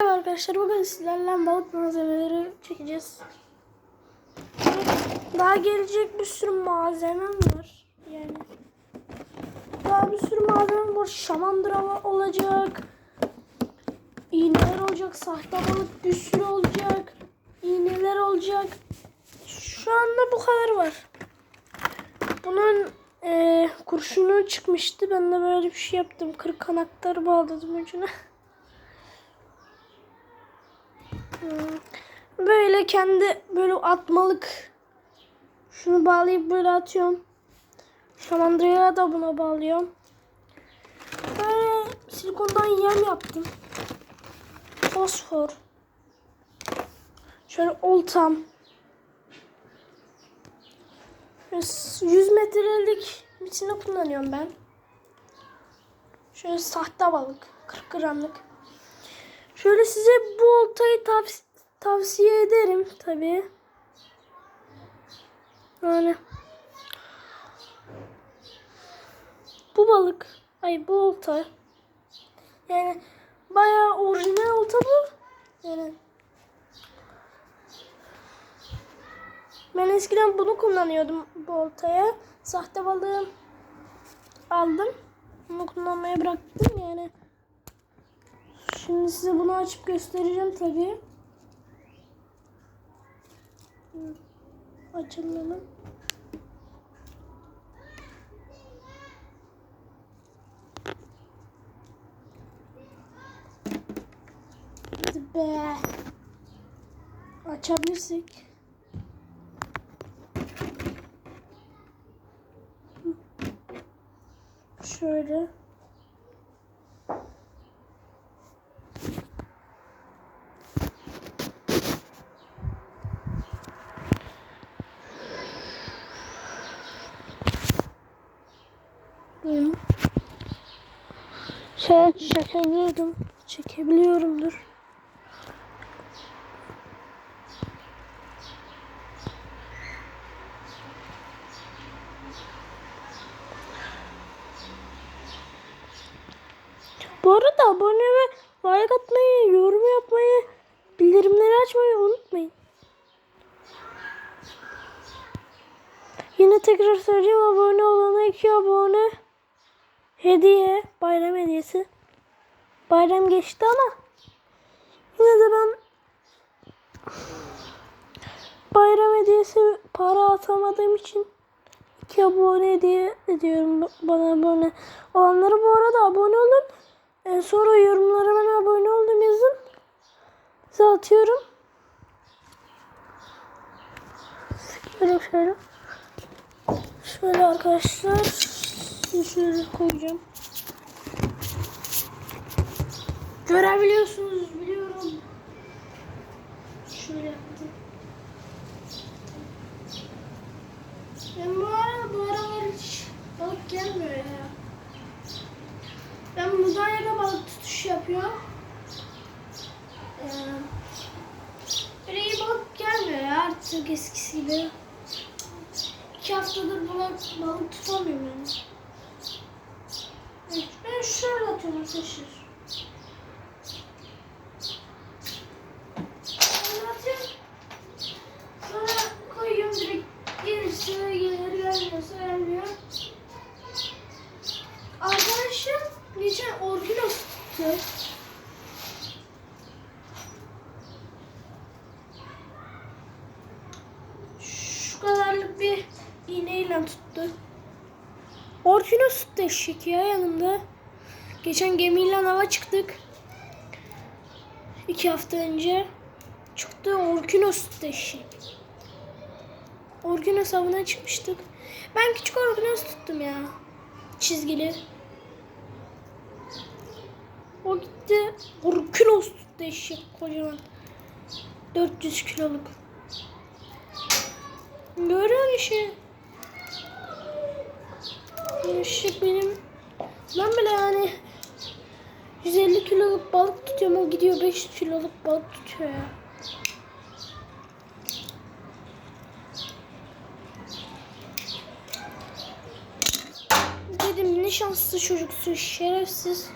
Merhaba arkadaşlar bugün sizlerle balık malzemeleri çekeceğiz. Daha gelecek bir sürü malzemem var. Yani daha bir sürü malzemem var. Şamandıra olacak. İğneler olacak. Sahte balık bir sürü olacak. İğneler olacak. Şu anda bu kadar var. Bunun eee kurşunu çıkmıştı. Ben de böyle bir şey yaptım. Kırık kanatlar bağladım ucuna. Böyle kendi böyle atmalık şunu bağlayıp böyle atıyorum. Şamandıraya da buna bağlıyorum. Böyle silikondan yem yaptım. Fosfor. Şöyle oltam. Şöyle 100 metrelik misine kullanıyorum ben. Şöyle sahte balık. 40 gramlık. Şöyle size bu oltayı tavs- tavsiye ederim tabi. Yani bu balık, ay bu olta. Yani bayağı orijinal olta bu. Yani ben eskiden bunu kullanıyordum bu oltaya. Sahte balığı aldım. Bunu kullanmaya bıraktım yani. Şimdi size bunu açıp göstereceğim tabii. Hı, Açalım. Hadi be. Açabilirsek. Şöyle. Şey çekebiliyordum. Çekebiliyorumdur. Bu arada abone ve like atmayı, yorum yapmayı, bildirimleri açmayı unutmayın. Yine tekrar söyleyeyim abone olana 2 abone hediye bayram hediyesi. Bayram geçti ama yine de ben bayram hediyesi para atamadığım için 2 abone hediye ediyorum bana abone olanlara bu arada abone olun. E, sonra yorumlara ben abone oldum yazın. Size atıyorum. Şöyle şöyle. Şöyle arkadaşlar. Şimdi şöyle koyacağım. Görebiliyorsunuz biliyorum. Şöyle yaptım. Ben bu arada bu aralar hiç balık gelmiyor ya. Ben Mudanya'da balık tutuş yapıyorum. Ee, böyle iyi balık gelmiyor ya artık eskisi gibi. İki haftadır balık, balık tutamıyorum yani. Ben şöyle atıyorum arkadaşlar. Şöyle atıyorum. Sonra koyuyorum direkt gelirse gelir gelmiyorsa gelmiyor. Arkadaşım geçen orkinos tuttu. Şu kadarlık bir iğneyle tuttu. Eşek ya yanımda. Geçen gemiyle hava çıktık. İki hafta önce. Çıktı Orkinos eşek. Orkinos avına çıkmıştık. Ben küçük Orkinos tuttum ya. Çizgili. O gitti. Orkinos tuttu eşek kocaman. 400 kiloluk. Görüyorsun işi. Eşek benim. Ben bile yani 150 kiloluk balık tutuyorum. O gidiyor 500 kiloluk balık tutuyor ya. Dedim ne şanslı çocuksun şerefsiz.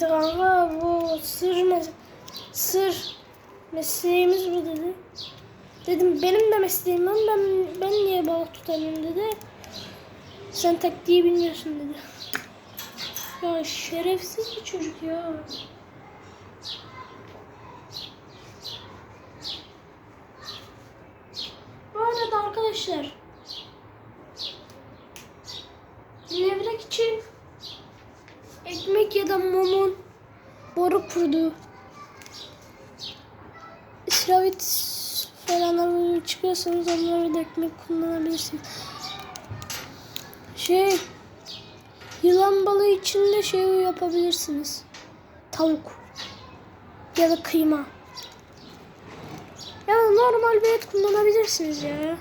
Kanka bu sır ne? Sır. Mesleğimiz bu dedi. Dedim benim de mesleğim ben, ben niye balık tutamıyorum dedi. Sen taktiği bilmiyorsun dedi. Ya şerefsiz bir çocuk ya. Bu arada arkadaşlar levrek için ekmek ya da mumun boru kurdu. İsravit falan çıkıyorsanız onları da ekmek kullanabilirsiniz. Şey yılan balığı için de şey yapabilirsiniz. Tavuk ya da kıyma. Ya da normal bir et kullanabilirsiniz ya.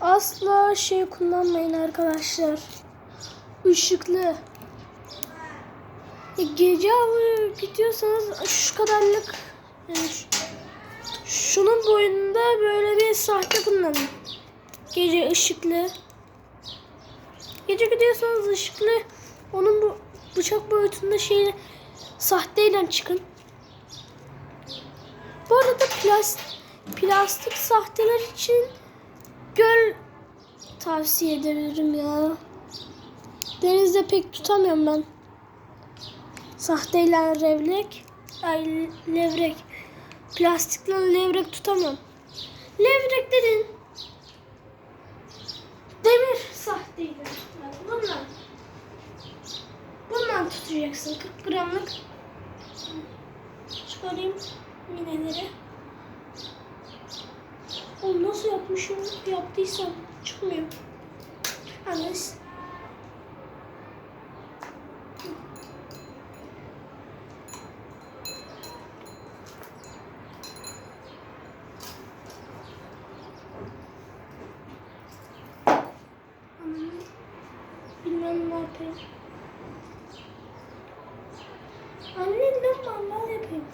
Asla şey kullanmayın arkadaşlar. Işıklı. Gece avı gidiyorsanız şu kadarlık yani şu- şunun boyunda böyle bir sahte kullanın. Gece ışıklı. Gece gidiyorsanız ışıklı onun bu bıçak boyutunda şeyle sahteyle çıkın. Bu arada plastik, plastik sahteler için göl tavsiye ederim ya. Denizde pek tutamıyorum ben. Sahteyle levrek, ay levrek. Plastikle levrek tutamıyorum. Levrek dedin. Demir sahteydi. Bundan. Bundan tutacaksın 40 gramlık. Çıkarayım mineleri. Oğlum nasıl yapmışım? Yaptıysam çıkmıyor. Hani Bilmem ne yapayım. Anne ne mangal yapayım.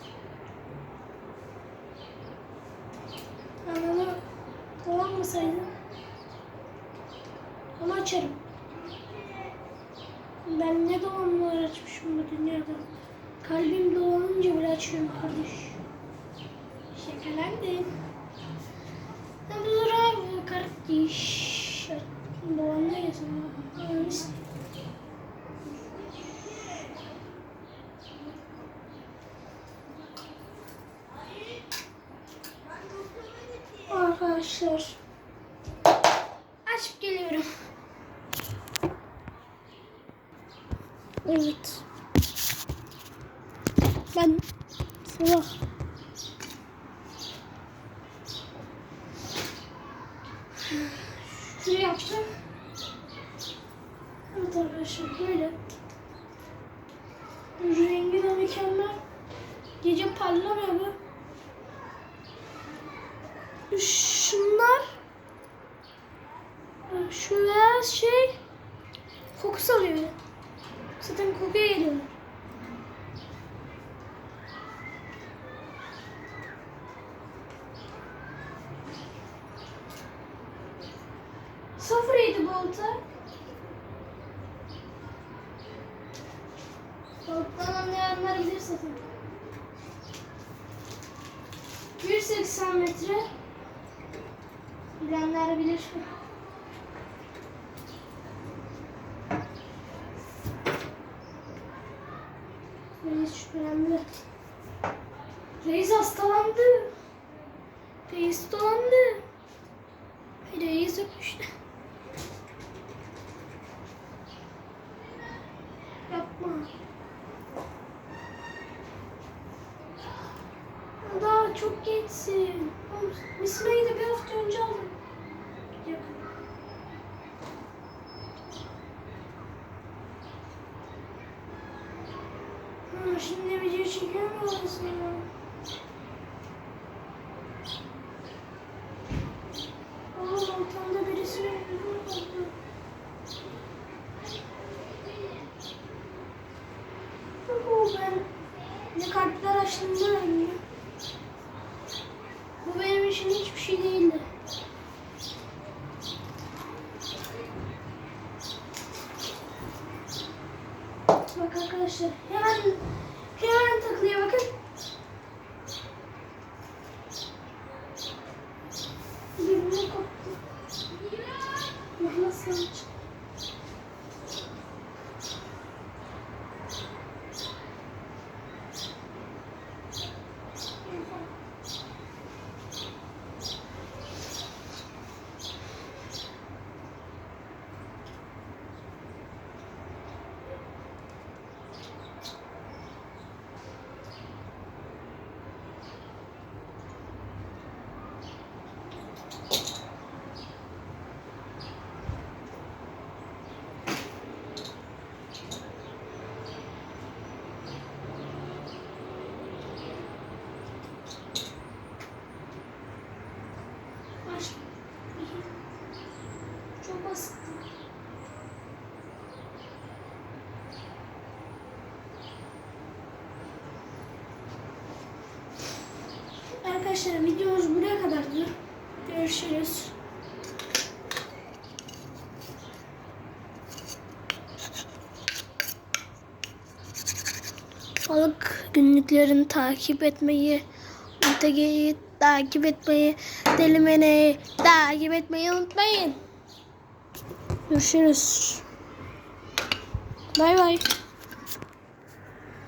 Anama dolanmasaydı. Ama açarım. Ben ne dolanmalar açmışım bu dünyada. Kalbim dolanınca bile açıyorum kardeş. Şakalandım. Dur abi kardeş. Arkadaşlar. Açıp geliyorum. Evet. Ben sabah şunu yapacağım. Evet arkadaşlar böyle. Rengi de mükemmel. Gece parlamıyor bu. Şunlar şu beyaz şey kokusu alıyor. Zaten kokuya geliyor. Sıfır yedi volta. Balıktan anlayanlar bilir zaten. 180 metre. Bilenler bilir. Reis şüphelendi. Reis hastalandı. Reis dolandı. Reis öpüştü. Misina'yı da bir hafta önce aldım. Yakın. Ha, şimdi video çekiyor mu aslında? Oo, ben ne kartlar açtığımda öyle. İçin hiçbir şey değildi. Bak arkadaşlar hemen hemen takılıyor bakın. Birbirine koptu. Nasıl Arkadaşlar videomuz buraya kadardı. Görüşürüz. Balık günlüklerini takip etmeyi, Montage'yi takip etmeyi, Delimene'yi takip etmeyi unutmayın. Görüşürüz. Bay bay.